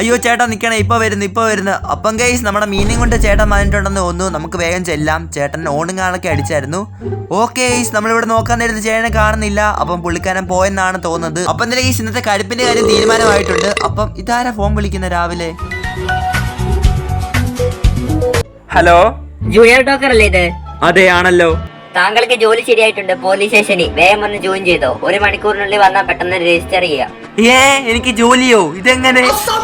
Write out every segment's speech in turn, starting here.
അയ്യോ ചേട്ടാ നിൽക്കണേ ഇപ്പോൾ വരുന്നു ഇപ്പോൾ വരുന്നു. അപ്പം ഗൈസ് നമ്മുടെ മീനും കൊണ്ട് ചേട്ടൻ വന്നിട്ടുണ്ടെന്ന് തോന്നുന്നു. നമുക്ക് വേഗം ചെല്ലാം. ചേട്ടൻ കാണൊക്കെ അടിച്ചായിരുന്നു. ഓക്കെ ഗൈസ് നമ്മളിവിടെ നോക്കാൻ നേരത്ത് ചേട്ടനെ കാണുന്നില്ല. അപ്പം പുള്ളിക്കാരൻ പോയെന്നാണ് തോന്നുന്നത്. അപ്പം എന്തായാലും ഗൈസ് ഇന്നത്തെ കരുപ്പിന്റെ കാര്യം തീരുമാനമായിട്ടുണ്ട്. അപ്പം ഇതാരാ ഫോൺ വിളിക്കുന്നത് രാവിലെ? ഹലോ ജൂനിയർ ഡോക്ടർ അല്ലേ ഇത്? അതെ ആണല്ലോ. താങ്കൾക്ക് ജോലി ശരിയായിട്ടുണ്ട് പോലീസ് സ്റ്റേഷനിൽ. വേഗം വന്ന് ജോയിൻ ചെയ്തോ. ഒരു മണിക്കൂറിനുള്ളിൽ വന്നാൽ പെട്ടെന്ന് രജിസ്റ്റർ ചെയ്യാം. ഏ എനിക്ക് ജോലിയോ? ഇതെങ്ങനെ?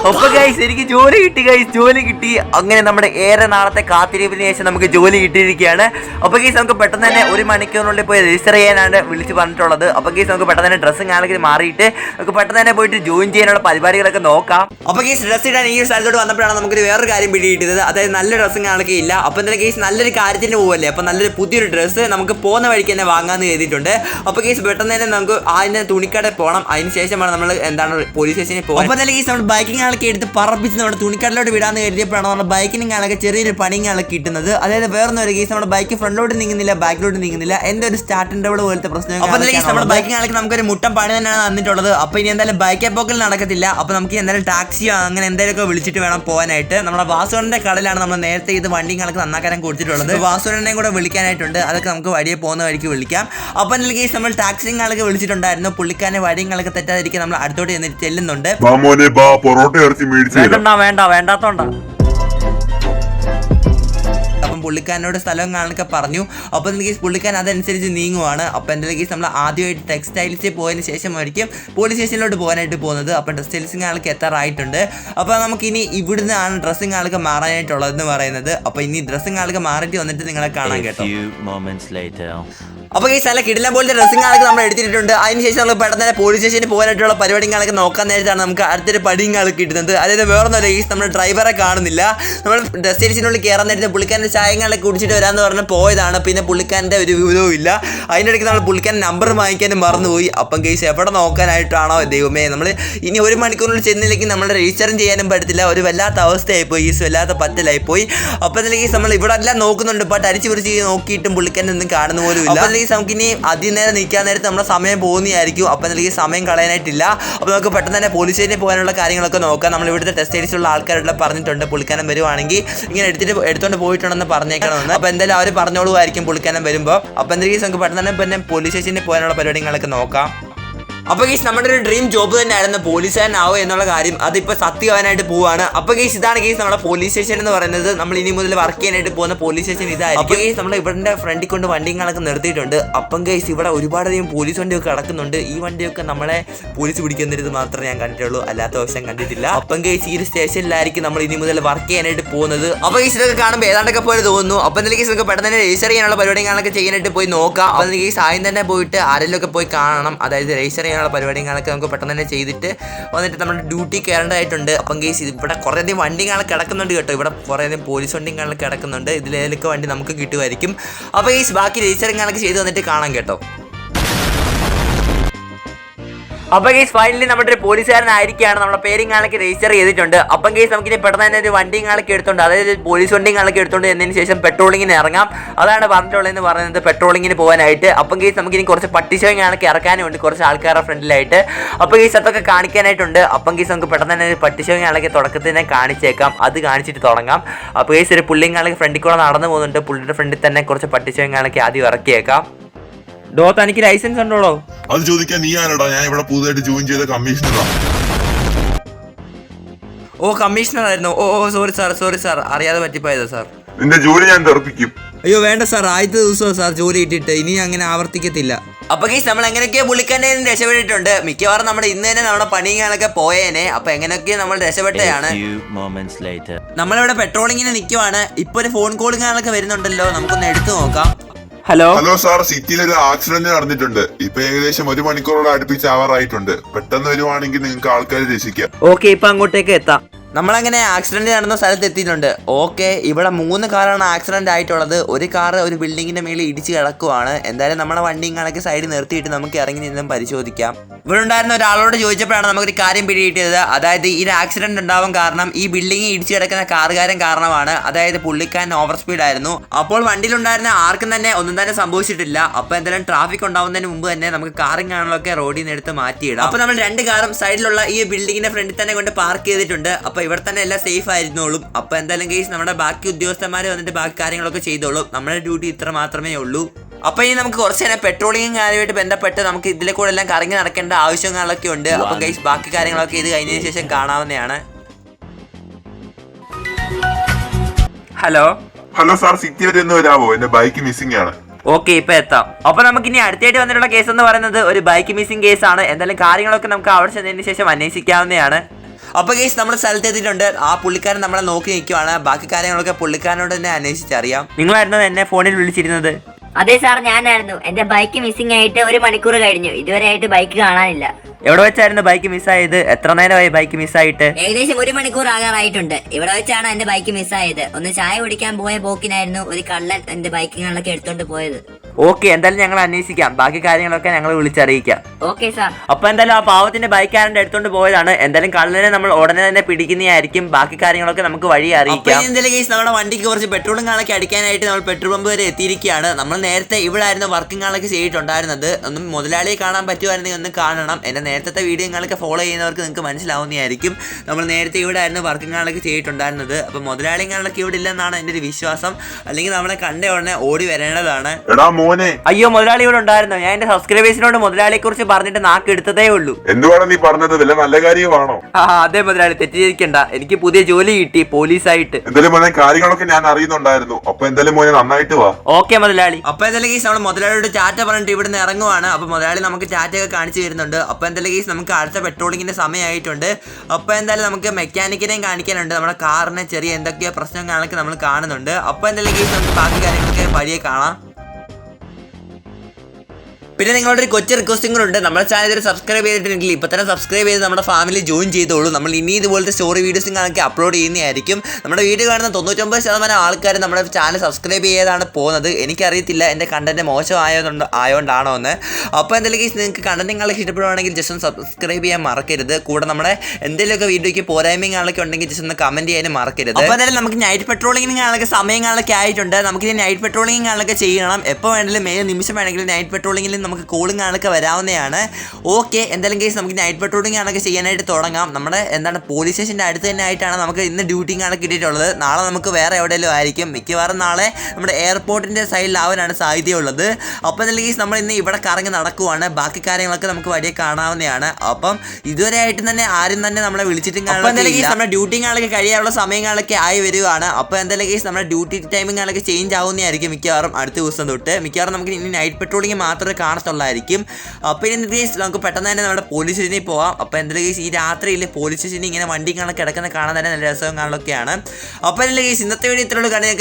ഒപ്പ ഗൈസ് എനിക്ക് ജോലി കിട്ടി ഗൈസ് ജോലി കിട്ടി. അങ്ങനെ നമ്മുടെ ഏറെ നാളത്തെ കാത്തിരിപ്പിന് ശേഷം നമുക്ക് ജോലി കിട്ടിയിരിക്കുകയാണ്. അപ്പൊ ഗൈസ് നമുക്ക് പെട്ടെന്ന് തന്നെ ഒരു മണിക്കൂറിനുള്ളിൽ പോയി രജിസ്റ്റർ ചെയ്യാനാണ് വിളിച്ച് പറഞ്ഞിട്ടുള്ളത്. അപ്പൊ ഗൈസ് നമുക്ക് പെട്ടെന്ന് തന്നെ ഡ്രസ്സും കാലൊക്കെ മാറിയിട്ട് നമുക്ക് പെട്ടെന്ന് തന്നെ പോയിട്ട് ജോയിൻ ചെയ്യാനുള്ള പരിപാടികളൊക്കെ നോക്കാം. അപ്പൊ ഗൈസ് ഡ്രസ്സ് ഇടാൻ ഈ ഒരു സ്ഥലത്തോട്ട് വന്നപ്പോഴാണ് നമുക്ക് വേറൊരു കാര്യം പിടികിട്ടിയത്. അതായത് നല്ല ഡ്രസ്സും കാലൊക്കെ ഇല്ല. അപ്പൊ തന്നെ ഗൈസ് നല്ലൊരു കാര്യത്തിന് പോവല്ലേ? അപ്പൊ നല്ലൊരു പുതിയൊരു ഡ്രസ്സ് നമുക്ക് പോകുന്ന വഴിക്ക് തന്നെ വാങ്ങാമെന്ന് കരുതിയിട്ടുണ്ട്. അപ്പൊ ഗൈസ് പെട്ടെന്ന് തന്നെ നമുക്ക് അതിന്റെ തുണിക്കടയിൽ പോകണം അതിന് ശേഷമാണ് നമ്മൾ എന്താണ് പോലീസ് സ്റ്റേഷനിൽ പോകും അപ്പൊ തന്നെ ഗൈസ് നമ്മൾ ബൈക്കിംഗ് ആളൊക്കെ എടുത്ത് പറപ്പിച്ച് നമ്മുടെ തുണിക്കടലോട്ട് വിടാന്ന് കരുതിയപ്പോഴാണ് നമ്മുടെ ബൈക്കിനും ആളൊക്കെ ചെറിയൊരു പണിങ് ആളൊക്കെ കിട്ടുന്നത്. അതായത് വേറെ ഒരു കേസ് നമ്മുടെ ബൈക്ക് ഫ്രണ്ടിലോട്ട് നീങ്ങുന്നില്ല ബാക്കിലോട്ട് നീങ്ങുന്നില്ല. എന്റെ ഒരു സ്റ്റാർട്ടിന്റെ പോലത്തെ പ്രശ്നം അപ്പൊ ഗൈസ് നമ്മുടെ ബൈക്കിംഗ് ആൾക്ക് നമുക്കൊരു മുട്ടം പണി തന്നെയാണ് തന്നിട്ടുള്ളത്. അപ്പൊ ഇനി എന്തായാലും ബൈക്ക് പോക്കൽ നടക്കത്തില്ല. അപ്പൊ നമുക്ക് എന്തായാലും ടാക്സിയോ അങ്ങനെ എന്തെങ്കിലുമൊക്കെ വിളിച്ചിട്ട് വേണം പോകാനായിട്ട്. നമ്മുടെ വാസുവിന്റെ കടലാണ് നമ്മൾ നേരത്തെ ഇത് വണ്ടി കണക്ക് നന്നാക്കാൻ കൊടുത്തിട്ടുള്ളത്. വാസുവിനെ കൂടെ വിളിക്കാനായിട്ടുണ്ട്. അതൊക്കെ നമുക്ക് വഴിയെ പോകുന്ന വഴിക്ക് വിളിക്കാം. അപ്പൊ എന്തെങ്കിലും കേസ് നമ്മൾ ടാക്സിയും ആളൊക്കെ വിളിച്ചിട്ടുണ്ടായിരുന്നു. പുള്ളിക്കാരനെ വഴിയും കളൊക്കെ തെറ്റാതിരിക്കാൻ നമ്മൾ അടുത്തോട്ട് ചെന്നിട്ട് ചെല്ലുന്നുണ്ട്. പൊറോട്ട ഇറച്ചി വേണ്ട വേണ്ടാത്തോണ്ട. അപ്പം പുള്ളിക്കാരനോട് സ്ഥലം കാണാനൊക്കെ പറഞ്ഞു. അപ്പോൾ എനിക്ക് പുള്ളിക്കാരൻ അതനുസരിച്ച് നീങ്ങുവാണ്. അപ്പോൾ എന്റെ കേസ് നമ്മൾ ആദ്യമായിട്ട് ടെക്സ്റ്റൈൽസിൽ പോയതിന് ശേഷമായിരിക്കും പോലീസ് സ്റ്റേഷനിലോട്ട് പോകാനായിട്ട് പോകുന്നത്. അപ്പോൾ ടെക്സ്റ്റൈൽസിങ് ആൾക്ക് എത്താറായിട്ടുണ്ട്. അപ്പോൾ നമുക്ക് ഇനി ഇവിടുന്ന് ആണ് ഡ്രസ്സിങ് ആൾക്ക് മാറാനായിട്ടുള്ളതെന്ന് പറയുന്നത്. അപ്പോൾ ഇനി ഡ്രസ്സിങ് ആൾക്ക് മാറിയിട്ട് വന്നിട്ട് നിങ്ങളെ കാണാൻ കേട്ടോ. few moments later. അപ്പോൾ ഈ സ്ഥലം കിടിലം പോലത്തെ ഡ്രസ്സിംഗ് ആളൊക്കെ നമ്മൾ എടുത്തിട്ടുണ്ട്. അതിനുശേഷം നമ്മൾ പെട്ടെന്ന് തന്നെ പോലീസ് സ്റ്റേഷനിൽ പോകാനായിട്ടുള്ള പരിപാടികളൊക്കെ നോക്കാൻ നേരത്താണ് നമുക്ക് അടുത്തൊരു പടിയും കിട്ടുന്നത്. അതായത് വേറൊന്നുമല്ല ഈ നമ്മുടെ ഡ്രൈവറെ കാണുന്നില്ല. നമ്മൾ സ്റ്റേഷനുള്ളിൽ കയറാൻ നേരത്തെ പുള്ളിക്കാരന്റെ ചായങ്ങളൊക്കെ കുടിച്ചിട്ട് വരാമെന്ന് പറഞ്ഞ് പോയതാണ്. പിന്നെ പുള്ളിക്കാരന്റെ ഒരു വിവരവും ഇല്ല. അതിനിടയ്ക്ക് നമ്മൾ പുള്ളിക്കാരൻ നമ്പർ വാങ്ങിക്കാനും മറന്നുപോയി. അപ്പം കേസ് എവിടെ നോക്കാനായിട്ടാണോ ദൈവമേ? നമ്മൾ ഇനി ഒരു മണിക്കൂറിനുള്ളിൽ ചെന്നില്ലെങ്കിൽ നമ്മൾ രജിസ്റ്ററും ചെയ്യാനും പറ്റത്തില്ല. ഒരു വല്ലാത്ത അവസ്ഥയായിപ്പോയി. ഈസ് വല്ലാത്ത പറ്റലായിപ്പോയി. അപ്പം കേസ് നമ്മൾ ഇവിടെ എല്ലാം നോക്കുന്നുണ്ട്. ബട്ട് അരിച്ചു പിടിച്ച് നോക്കിയിട്ടും പുള്ളിക്കാരൻ ഒന്നും കാണുന്ന പോലും ഇല്ല. അപ്പം നമുക്ക് ഇനി അധികം നേരം നിൽക്കാൻ നേരത്ത് നമ്മുടെ സമയം പോകുന്നതായിരിക്കും. അപ്പം ഈ സമയം കളയാനായിട്ടില്ല. അപ്പോൾ നമുക്ക് പെട്ടെന്ന് തന്നെ പോലീസ് സ്റ്റേഷനിൽ പോകാനുള്ള കാര്യങ്ങളൊക്കെ നോക്കാം. നമ്മൾ ഇവിടുത്തെ ടെസ്റ്റ് ഏരിയസിലുള്ള ആൾക്കാരോട് പറഞ്ഞിട്ടുണ്ട്. പുളിക്കാനം വരുവാണെങ്കിൽ ഇങ്ങനെ എടുത്തിട്ട് എടുത്തുകൊണ്ട് പോയിട്ടുണ്ടെന്ന് പറഞ്ഞേക്കണമെന്ന്. അപ്പോൾ എന്തായാലും അവർ പറഞ്ഞോളുമായിരിക്കും പുളിക്കാനം വരുമ്പോൾ അപ്പോൾ എന്തെങ്കിലും നമുക്ക് പെട്ടെന്ന് തന്നെ പിന്നെ പോലീസ് സ്റ്റേഷനിൽ പോകാനുള്ള പരിപാടികളൊക്കെ നോക്കാം. അപ്പോൾ കേസ് നമ്മുടെ ഒരു ഡ്രീം ജോബ് തന്നെയായിരുന്നു പോലീസുകാരനാവുക എന്നുള്ള കാര്യം. അതിപ്പോൾ സത്യവാനായിട്ട് പോവാണ്. അപ്പോൾ കേസ് ഇതാണ് കേസ് നമ്മുടെ പോലീസ് സ്റ്റേഷൻ എന്ന് പറയുന്നത്. നമ്മൾ ഇനി മുതൽ വർക്ക് ചെയ്യാനായിട്ട് പോകുന്ന പോലീസ് സ്റ്റേഷൻ ഇതായിരിക്കും. അപ്പോൾ കേസ് നമ്മൾ ഇവിടെ ഫ്രണ്ടിൽ കൊണ്ട് വണ്ടികളൊക്കെ നിർത്തിയിട്ടുണ്ട്. അപ്പം കേസ് ഇവിടെ ഒരുപാടധികം പോലീസ് വണ്ടിയൊക്കെ കിടക്കുന്നുണ്ട്. ഈ വണ്ടിയൊക്കെ നമ്മളെ പോലീസ് പിടിക്കുന്നത് മാത്രമേ ഞാൻ കണ്ടിട്ടുള്ളൂ. അല്ലാത്ത വശം കണ്ടിട്ടില്ല. അപ്പം കേസ് ഈ ഒരു സ്റ്റേഷനിലായിരിക്കും നമ്മൾ ഇനി മുതൽ വർക്ക് ചെയ്യാനായിട്ട് പോകുന്നത്. അപ്പോൾ കേസ് ഇതൊക്കെ കാണുമ്പോൾ ഏതാണ്ടൊക്കെ പോലെ തോന്നുന്നു. അപ്പം എന്തെങ്കിലും കേസ് നമുക്ക് പെട്ടെന്ന് തന്നെ രജിസ്റ്റർ ചെയ്യാനുള്ള പരിപാടികളൊക്കെ ചെയ്യാനായിട്ട് പോയി നോക്കാം. അപ്പം കേസ് ആദ്യം തന്നെ പോയിട്ട് ആരെങ്കിലുമൊക്കെ പോയി കാണണം. അതായത് രജിസ്റ്റർ ചെയ്യാനുള്ള പരിപാടിയും കാണാനൊക്കെ നമുക്ക് പെട്ടെന്ന് തന്നെ ചെയ്തിട്ട് വന്നിട്ട് നമ്മുടെ ഡ്യൂട്ടി കയറേണ്ടതായിട്ടുണ്ട്. അപ്പം കേസ് ഇവിടെ കുറേയധികം കാണാൻ കിടക്കുന്നുണ്ട് കേട്ടോ. ഇവിടെ കുറേയധികം പോലീസ് വണ്ടിയും കാണാൻ കിടക്കുന്നുണ്ട്. ഇതിലേതൊക്കെ വണ്ടി നമുക്ക് കിട്ടുമായിരിക്കും. അപ്പോൾ കേസ് ബാക്കി രജിസ്റ്ററിങ്ങളൊക്കെ ചെയ്ത് വന്നിട്ട് കാണാം കേട്ടോ. അപ്പം കേസ് ഫൈനലി നമ്മുടെ ഒരു പോലീസുകാരനായിരിക്കുകയാണ് നമ്മുടെ പേരും ഇങ്ങനെ രജിസ്റ്റർ ചെയ്തിട്ടുണ്ട്. അപ്പം കേസ് നമുക്ക് ഇനി പെട്ടെന്ന് തന്നെ ഒരു വണ്ടിയും ഇങ്ങനെ എടുത്തുണ്ട് അതായത് പോലീസ് വണ്ടിയും ഇങ്ങനെ എടുത്തുകൊണ്ട് എന്നതിന് ശേഷം പെട്രോളിങ്ങിന് ഇറങ്ങാം. അതാണ് പറഞ്ഞിട്ടുള്ളതെന്ന് പറയുന്നത് പെട്രോളിങ്ങിന് പോകാനായിട്ട്. അപ്പം കേസ് നമുക്ക് ഇനി കുറച്ച് പട്ടിശോയും ഇറക്കാനും ഉണ്ട് കുറച്ച് ആൾക്കാരുടെ ഫ്രണ്ടിലായിട്ട്. അപ്പം കേസ് അതൊക്കെ കാണിക്കാനായിട്ടുണ്ട്. അപ്പം കേസ് നമുക്ക് പെട്ടെന്ന് തന്നെ ഒരു പട്ടിശോയും ഇങ്ങനെ തുടക്കത്തിൽ തന്നെ കാണിച്ചേക്കാം. അത് കാണിച്ചിട്ട് തുടങ്ങാം. അപ്പോൾ കേസ് ഒരു പുള്ളിയും ആളൊക്കെ ഫ്രണ്ടിൽ കൂടെ നടന്നു പോകുന്നുണ്ട്. പുള്ളിയുടെ ഫ്രണ്ടിൽ തന്നെ കുറച്ച് പട്ടിശോയും ഇങ്ങനെ ആദ്യം ഇറക്കിയേക്കാം. ഡോ തനിക്ക് ലൈസൻസ് ഉണ്ടോളോ അത് ചോദിക്കാൻ നീ ആരടാ? ഞാൻ ഇവിടെ പുതുതായിട്ട് ജോയിൻ ചെയ്ത കമ്മീഷണറാ ഓ കമ്മീഷണർ ആയിരുന്നു. ഓ ഓ സോറി സാർ സോറി സാർ അറിയാതെ പറ്റിപ്പോയതാ സാർ നിന്റെ ജോലി ഞാൻ തെറപ്പിക്കും അയ്യോ വേണ്ട സാർ ആദ്യത്തെ ദിവസമാണ് സാർ ജോലി ഇട്ടിട്ട് ഇനി അങ്ങനെ ആവർത്തിക്കത്തില്ല. അപ്പൊ കേസ് നമ്മൾ എങ്ങനെയൊക്കെയോ പുള്ളിക്കാന്റെ രക്ഷപ്പെട്ടിട്ടുണ്ട്. മിക്കവാറും നമ്മുടെ ഇന്ന് തന്നെ നമ്മുടെ പണികളൊക്കെ പോയേനെ. അപ്പൊ എങ്ങനെയൊക്കെയോ നമ്മൾ രക്ഷപ്പെട്ടതാണ്. Few moments later. നമ്മളിവിടെ പെട്രോളിങ്ങിന് നിൽക്കുവാണ് ഇപ്പൊ ഒരു ഫോൺ കോളിങ്ങാനൊക്കെ വരുന്നുണ്ടല്ലോ. നമുക്കൊന്ന് എടുത്തു നോക്കാം. ഹലോ ഹലോ സാർ സിറ്റിയിൽ ഒരു ആക്സിഡന്റ് നടന്നിട്ടുണ്ട്. ഇപ്പൊ ഏകദേശം ഒരു മണിക്കൂറോട് അടുപ്പിച്ച് ആവാറായിട്ടുണ്ട് പെട്ടെന്ന് വരുവാണെങ്കിൽ നിങ്ങൾക്ക് ആൾക്കാരെ രക്ഷിക്കാം. ഓക്കെ ഇപ്പൊ അങ്ങോട്ടേക്ക് എത്താം. നമ്മളങ്ങനെ ആക്സിഡന്റ് നടന്ന സ്ഥലത്ത് എത്തിയിട്ടുണ്ട്. ഓക്കെ ഇവിടെ മൂന്ന് കാറാണ് ആക്സിഡന്റ് ആയിട്ടുള്ളത്. ഒരു കാർ ഒരു ബിൽഡിങ്ങിന്റെ മേളിൽ ഇടിച്ച് കിടക്കുവാണ്. എന്തായാലും നമ്മുടെ വണ്ടി ഇങ്ങനൊക്കെ സൈഡിൽ നിർത്തിയിട്ട് നമുക്ക് ഇറങ്ങി നിന്നും പരിശോധിക്കാം. ഇവിടെ ഉണ്ടായിരുന്ന ഒരാളോട് ചോദിച്ചപ്പോഴാണ് നമുക്കൊരു കാര്യം പിടികിട്ടിയത്. അതായത് ഈ ആക്സിഡന്റ് ഉണ്ടാവാൻ കാരണം ഈ ബിൽഡിംഗ് ഇടിച്ചു കിടക്കുന്ന കാറുകാരൻ കാരണമാണ്. അതായത് പുള്ളിക്കാരൻ ഓവർ സ്പീഡ് ആയിരുന്നു. അപ്പോൾ വണ്ടിയിലുണ്ടായിരുന്ന ആർക്കും തന്നെ ഒന്നും തന്നെ സംഭവിച്ചിട്ടില്ല. അപ്പോൾ എന്തായാലും ട്രാഫിക് ഉണ്ടാവുന്നതിന് മുമ്പ് തന്നെ നമുക്ക് കാറും കാണലൊക്കെ റോഡിൽ നിന്ന് എടുത്ത് മാറ്റിയിടാം. അപ്പോൾ നമ്മൾ രണ്ട് കാറും സൈഡിലുള്ള ഈ ബിൽഡിങ്ങിന്റെ ഫ്രണ്ടിൽ തന്നെ കൊണ്ട് പാർക്ക് ചെയ്തിട്ടുണ്ട്. അപ്പോൾ ഇവിടെ തന്നെ എല്ലാം സേഫ് ആയിരുന്നോളും. അപ്പോൾ എന്തായാലും കേസ് നമ്മുടെ ബാക്കി ഉദ്യോഗസ്ഥന്മാർ വന്നിട്ട് ബാക്കി കാര്യങ്ങളൊക്കെ ചെയ്തോളും. നമ്മുടെ ഡ്യൂട്ടി ഇത്ര മാത്രമേ ഉള്ളൂ. അപ്പോൾ ഇനി നമുക്ക് കുറച്ച് നേരം പെട്രോളിങ്ങും കാര്യമായിട്ട് ബന്ധപ്പെട്ട് നമുക്ക് ഇതിലെ കൂടെ എല്ലാം കറങ്ങി നടക്കേണ്ട ആവശ്യങ്ങളൊക്കെ ഉണ്ട്. അപ്പോൾ കേസ് ബാക്കി കാര്യങ്ങളൊക്കെ ഇത് കഴിഞ്ഞതിന് ശേഷം കാണാവുന്നതാണ്. ഹലോ ഹലോ സാർ സിറ്റി വരെ ഒന്ന് വരാമോ എന്റെ ബൈക്ക് മിസ്സിംഗ് ആണ്. ഓക്കെ ഇപ്പൊ എത്താം. അപ്പൊ നമുക്ക് ഇനി അടുത്തായിട്ട് വന്നിട്ടുള്ള കേസ് എന്ന് പറയുന്നത് ഒരു ബൈക്ക് മിസ്സിംഗ് കേസാണ് എന്തായാലും കാര്യങ്ങളൊക്കെ നമുക്ക് അവിടെ ചെന്നതിന് ശേഷം അന്വേഷിക്കാവുന്നതാണ്. അപ്പൊ കേസ് നമ്മുടെ സ്ഥലത്ത് എത്തിയിട്ടുണ്ട്. ആ പുള്ളിക്കാരൻ നമ്മളെ നോക്കി നിൽക്കുവാണ്. ബാക്കി കാര്യങ്ങളൊക്കെ പുള്ളിക്കാരനോട് തന്നെ അന്വേഷിച്ചറിയാം നിങ്ങളായിരുന്നു എന്നെ ഫോണിൽ വിളിച്ചിരുന്നത്. അതെ സാർ ഞാനായിരുന്നു. എന്റെ ബൈക്ക് മിസ്സിംഗ് ആയിട്ട് ഒരു മണിക്കൂർ കഴിഞ്ഞു. ഇതുവരെ ആയിട്ട് ബൈക്ക് കാണാനില്ല. എവിടെ വെച്ചായിരുന്നു ബൈക്ക് മിസ്സായത് എത്ര നേരമായി ബൈക്ക് മിസ്സായിട്ട് ഏകദേശം ഒരു മണിക്കൂർ ആകാറായിട്ടുണ്ട്. ഇവിടെ വെച്ചാണ് എന്റെ ബൈക്ക് മിസ്സായത് ഒന്ന് ചായ കുടിക്കാൻ പോയ പോക്കിനായിരുന്നു ഒരു കള്ളൻ എന്റെ ബൈക്കുകളൊക്കെ എടുത്തോണ്ട് പോയത്. ഓക്കെ എന്തായാലും ഞങ്ങൾ അന്വേഷിക്കാം. ബാക്കി കാര്യങ്ങളൊക്കെ ഞങ്ങൾ വിളിച്ചറിയിക്കാം. Okay sir. അപ്പൊ എന്തായാലും ആ പാവത്തിന്റെ ബൈക്കാരന്റെ എടുത്തോണ്ട് പോയതാണ്. എന്തായാലും കള്ളനെ നമ്മൾ ഉടനെ തന്നെ പിടിക്കുന്നതായിരിക്കും. ബാക്കി കാര്യങ്ങളൊക്കെ നമുക്ക് വഴി അറിയിക്കാം. എന്തായാലും കേസ് നമ്മുടെ വണ്ടിക്ക് കുറച്ച് പെട്രോളും കാണൊക്കെ അടിക്കാനായിട്ട് നമ്മൾ പെട്രോൾ പമ്പ് വരെ എത്തിയിരിക്കുകയാണ്. നമ്മൾ നേരത്തെ ഇവിടെ ആയിരുന്നു വർക്കിംഗ് ആളൊക്കെ ചെയ്തിട്ടുണ്ടായിരുന്നത്. ഒന്ന് മുതലാളിയെ കാണാൻ പറ്റുമായിരുന്നെങ്കിൽ ഒന്ന് കാണണം. എന്റെ നേരത്തെ വീഡിയോ കാണൊക്കെ ഫോളോ ചെയ്യുന്നവർക്ക് നിങ്ങൾക്ക് മനസ്സിലാവുന്നതായിരിക്കും. നമ്മൾ നേരത്തെ ഇവിടെ ആയിരുന്നു വർക്കിംഗ് ആളൊക്കെ ചെയ്തിട്ടുണ്ടായിരുന്നത്. അപ്പൊ മുതലാളിയും കാണൊക്കെ ഇവിടെ ഇല്ലെന്നാണ് എന്റെ ഒരു വിശ്വാസം. അല്ലെങ്കിൽ നമ്മളെ കണ്ട ഉടനെ ഓടി വരേണ്ടതാണ്. എടാ മോനെ. അയ്യോ മുതലാളി ഇവിടെ ഉണ്ടായിരുന്നു? ഞാൻ എന്റെ സബ്സ്ക്രൈബേഴ്സിനോട് മുതലാളിയെ കുറിച്ച് പറഞ്ഞിട്ട് നാക്ക് എടുത്തതേ ഉള്ളൂ. എന്തുവാണ് നീ പറഞ്ഞത്? വല്ല നല്ല കാര്യമാണോ? ആ അതെ മുതലാളി തെറ്റിദ്ധരിക്കണ്ട. എനിക്ക് പുതിയ ജോലി കിട്ടി പോലീസായിട്ട്. എന്തായാലും മോനെ കാര്യങ്ങളൊക്കെ ഞാൻ അറിയുന്നുണ്ടായിരുന്നു. അപ്പൊ എന്തായാലും മോനെ നന്നായിട്ട് വാ. ഓക്കെ മുതലാളി. അപ്പൊ എന്തായാലും കേസ് നമ്മൾ മുതലാളിയോട് ചാറ്റ പറഞ്ഞിട്ട് ഇവിടുന്ന് ഇറങ്ങുവാണ്. അപ്പൊ മുതലാളി നമുക്ക് ചാറ്റൊക്കെ കാണിച്ചു തരുന്നുണ്ട്. അപ്പൊ എന്തായാലും കേസ് നമുക്ക് അടുത്ത പെട്രോളിങ്ങിന്റെ സമയമായിട്ടുണ്ട്. അപ്പൊ എന്തായാലും നമുക്ക് മെക്കാനിക്കിനെയും കാണിക്കാനുണ്ട്. നമ്മുടെ കാറിന് ചെറിയ എന്തൊക്കെയോ പ്രശ്നങ്ങളൊക്കെ നമ്മൾ കാണുന്നുണ്ട്. അപ്പൊ എന്തായാലും കേസ് നമുക്ക് ബാക്കി കാര്യങ്ങളൊക്കെ വഴിയെ കാണാം. പിന്നെ നിങ്ങളുടെ ഒരു കൊച്ചു റിക്വസ്റ്റും കൂടെ ഉണ്ട്. നമ്മുടെ ചാനൽ ഇതുവരെ സബ്സ്ക്രൈബ് ചെയ്തിട്ടുണ്ടെങ്കിൽ ഇപ്പോൾ തന്നെ സബ്സ്ക്രൈബ് ചെയ്ത് നമ്മുടെ ഫാമിലി ജോയിൻ ചെയ്തോളൂ. നമ്മൾ ഇനി ഇതുപോലത്തെ സ്റ്റോറി വീഡിയോസും കാണാൻ അപ്ലോഡ് ചെയ്യുന്നതായിരിക്കും. നമ്മുടെ വീഡിയോ കാണുന്ന തൊണ്ണൂറ്റൊമ്പത് ശതമാനം ആൾക്കാർ നമ്മുടെ ചാനൽ സബ്സ്ക്രൈബ് ചെയ്താണ് പോകുന്നത്. എനിക്കറിയത്തില്ല എന്റെ കണ്ടന്റ് മോശമായതുകൊണ്ട് ആയതുകൊണ്ടാണോ എന്ന്. അപ്പോൾ എന്തെങ്കിലും നിങ്ങൾക്ക് കണ്ടന്റ് നിങ്ങൾക്ക് ഇഷ്ടപ്പെടുവാണെങ്കിൽ ജസ്റ്റ് ഒന്ന് സബ്സ്ക്രൈബ് ചെയ്യാൻ മറക്കരുത്. കൂടെ നമ്മുടെ എന്തെങ്കിലുമൊക്കെ വീഡിയോയ്ക്ക് പോരായ്മകളൊക്കെ ഉണ്ടെങ്കിൽ ജസ്റ്റ് ഒന്ന് കമന്റ് ചെയ്യാനും മറക്കരുത്. അപ്പോൾ എന്തായാലും നമുക്ക് നൈറ്റ് പെട്രോളിങ്ങിനൊക്കെ സമയങ്ങളൊക്കെ ആയിട്ടുണ്ട്. നമുക്ക് ഇനി നൈറ്റ് പെട്രോളിങ്ങിനൊക്കെ ചെയ്യണം. എപ്പോൾ വേണമെങ്കിലും ഏത് നിമിഷം വേണമെങ്കിലും നൈറ്റ് പെട്രോളിങ്ങിൽ നമുക്ക് കൂളിംഗ് ആണൊക്കെ വരാവുന്നതാണ്. ഓക്കെ എന്തായാലും കേസ് നമുക്ക് നൈറ്റ് പെട്രോളിംഗ് ആണൊക്കെ ചെയ്യാനായിട്ട് തുടങ്ങാം. നമ്മുടെ എന്താണ് പോലീസ് സ്റ്റേഷന്റെ അടുത്ത് തന്നെ ആയിട്ടാണ് നമുക്ക് ഇന്ന് ഡ്യൂട്ടി ആണ് കിട്ടിയിട്ടുള്ളത്. നാളെ നമുക്ക് വേറെ എവിടെയെങ്കിലും ആയിരിക്കും. മിക്കവാറും നാളെ നമ്മുടെ എയർപോർട്ടിന്റെ സൈഡിലാവാനാണ് സാധ്യതയുള്ളത്. അപ്പോൾ എന്തായാലും കേസ് നമ്മൾ ഇന്ന് ഇവിടെ കറങ്ങി നടക്കുവാണ്. ബാക്കി കാര്യങ്ങളൊക്കെ നമുക്ക് വഴിയെ കാണാവുന്നതാണ്. അപ്പം ഇതുവരെ ആയിട്ടും തന്നെ ആരും തന്നെ നമ്മളെ വിളിച്ചിട്ടും കാണുന്നില്ല നമ്മുടെ ഡ്യൂട്ടി ഡ്യൂട്ടിങ്ങളൊക്കെ കഴിയാനുള്ള സമയങ്ങളൊക്കെ ആയി വരുവാണ് അപ്പോൾ എന്തായാലും കേസ് നമ്മുടെ ഡ്യൂട്ടി ടൈമിംഗ് ടൈമിങ്ങളൊക്കെ ചേഞ്ച് ആവുന്നതായിരിക്കും മിക്കവാറും അടുത്ത ദിവസം തൊട്ട്. മിക്കവാറും നമുക്ക് ഇനി നൈറ്റ് പെട്രോളിംഗ് മാത്രമേ കാണത്തുള്ളായിരിക്കും. അപ്പോൾ ഇനി കേസ് നമുക്ക് പെട്ടെന്ന് തന്നെ നമ്മുടെ പോലീസ് സ്റ്റേഷനിൽ പോവാം. അപ്പോൾ എന്തായാലും കേസ് ഈ രാത്രിയിൽ പോലീസ് സ്റ്റേഷനിൽ ഇങ്ങനെ വണ്ടി കാണാൻ കിടക്കുന്ന കാണാൻ തന്നെ നല്ല രസവും കാണലൊക്കെയാണ് അപ്പോൾ എന്തായാലും കേസ് ഇന്നത്തെ വീഡിയോ ഇത്രയുള്ള കണിയൊക്കെ